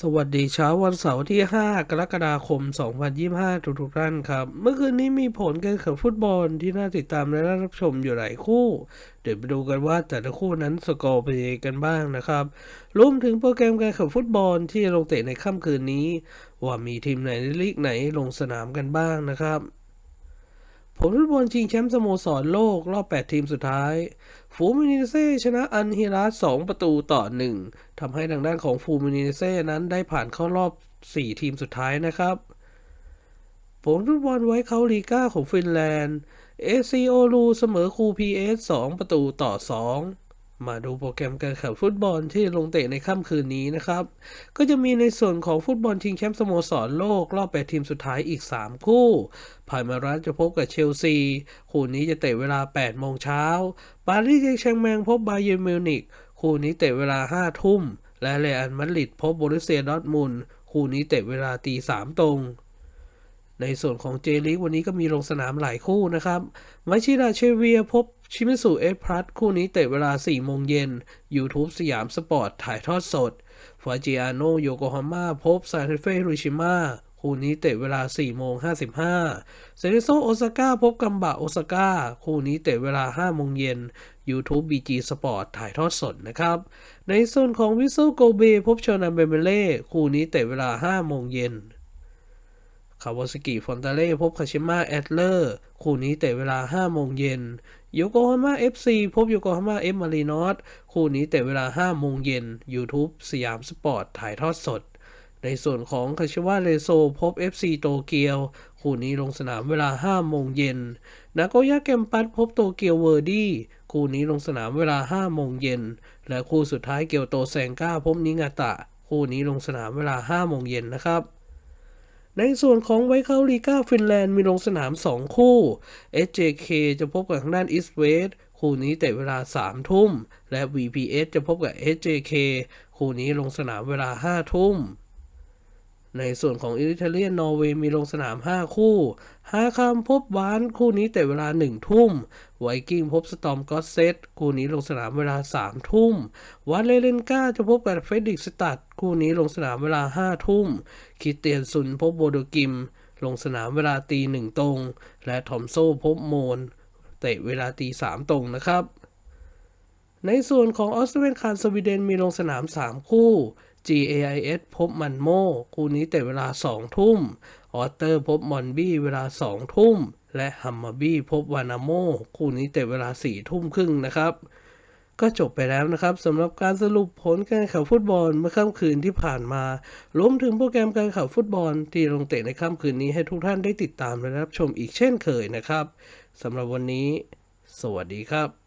สวัสดีเช้าวันเสาร์ที่ 5 กรกฎาคม 2025 ทุกๆท่านครับ เมื่อคืนนี้มีผลการแข่งฟุตบอลที่น่าติดตามและน่ารับชมอยู่หลายคู่ เดี๋ยวไปดูกันว่าแต่ละคู่นั้นสกอร์เป็นยังไงกันบ้างนะครับรวมถึงโปรแกรมการแข่งฟุตบอลที่ลงเตะในค่ำคืนนี้ ว่ามีทีมไหนในลีกไหนลงสนามกันบ้างนะครับ ผลฟุตบอลชิงแชมป์สโมสรโลกรอบ 8 ทีมสุดท้าย ฟูมินิเซ่ชนะอันฮิรัส2ประตูต่อ 1ทำให้ทางด้านของฟูมินิเซ่นั้นได้ผ่านเข้ารอบ 4 ทีมสุดท้ายนะครับ ผลฟุตบอลไว้เขาลีก้าของฟินแลนด์เอซีโอลูเสมอคูพีเอส2ประตูต่อ 2 มาดูโปรแกรมการแข่งฟุตบอลที่ลงเตะในค่ำคืนนี้นะครับ ก็จะมีในส่วนของฟุตบอลชิงแชมป์สโมสรโลก รอบ8ทีมสุดท้ายอีก 3 คู่พายมารัสจะพบกับเชลซี คู่นี้จะเตะเวลา 8 โมงเช้า ปารีสแชงแมงพบบาเยิร์มิวนิกคู่นี้เตะเวลา 5 ทุ่ม และเรอัลมาดริดพบโบรุเซียดอร์ทมุนคู่นี้เตะเวลาตี3ตรงในส่วนของเจลีกวันนี้ก็มีลงสนามหลายคู่นะครับมาชิดาเชเวียพบ ชิมิสุเอสพลัสคู่นี้เตะเวลา 4 โมงเย็น YouTube สยามสปอร์ตถ่ายทอดสดฟาจิอาโนโยโกฮาม่าพบซานเฟฮิโรชิมาคู่นี้เตะเวลา 4 โมง 55 เซเรโซโอซาก้าพบกัมบะโอซาก้า คู่นี้เตะเวลา 5 โมงเย็น YouTube BG Sport ถ่ายทอดสดนะครับ ในส่วนของวิโซโกเบพบชอนันเบเมเล่ คู่นี้เตะเวลา 5 โมงเย็น คาวาสกิฟอนตาเล่พบคาชิมะแอตเลอร์ คู่นี้เตะเวลา 5 โมงเย็นโยโกฮาม่าเอฟซีพบโยโกฮาม่าเอฟมารีนอสคู่นี้เตะเวลา 5 โมงเย็น YouTube สยามสปอร์ตถ่ายทอดสด ในส่วนของคาชิวะเรโซพบ FC โตเกียว คู่นี้ลงสนามเวลา 5 โมงเย็น นาโกย่าเกมปัสพบโตเกียวเวอร์ดี้ คู่นี้ลงสนามเวลา 5 โมงเย็น และคู่สุดท้ายเกียวโตแซงก้าพบนิงาตะ คู่นี้ลงสนามเวลา 5 โมงเย็นนะครับ ในส่วนของไวเคาลีกาฟินแลนด์มีลงสนาม 2 คู่ SJK จะพบกับทางด้านอีสเวสคู่นี้แต่เวลา 3 ทุ่ม และ VPS จะพบกับ SJK คู่นี้ลงสนามเวลา 5 ทุ่ม ในส่วนของอิตาเลียนนอร์เวย์มีลงสนาม 5 คู่ฮาคามพบวานคู่นี้เตะเวลา 1 ทุ่ม ไวกิ้งพบสตอมก็อตเซตคู่นี้ลงสนามเวลา 3 ทุ่ม วานเลเลนกาจะพบกับเฟดริกสตัดคู่นี้ลงสนามเวลา 5 ทุ่ม คิเตียนซุนพบโบโดกิม ลงสนามเวลาตีหนึ่งตรง และทอมโซพบโมนเตะเวลาตีสามตรงนะครับ ในส่วนของออสเตรเลียนคานสวีเดนมีลงสนาม 3 คู่ GAIS พบมันโม คู่นี้เตะเวลา 2 ทุ่ม ออสเตอร์พบมอนบี้เวลา 2 ทุ่ม และฮัมมาบี้พบวานาโม คู่นี้เตะเวลา 4 ทุ่มครึ่งนะครับ ก็จบไปแล้วนะครับสำหรับการสรุปผลการแข่งขันฟุตบอลเมื่อค่ำคืนที่ผ่านมารวมถึงโปรแกรมการแข่งขันฟุตบอลที่ลงเตะในค่ำคืนนี้ให้ทุกท่านได้ติดตามและรับชมอีกเช่นเคยนะครับสำหรับวันนี้ สวัสดีครับ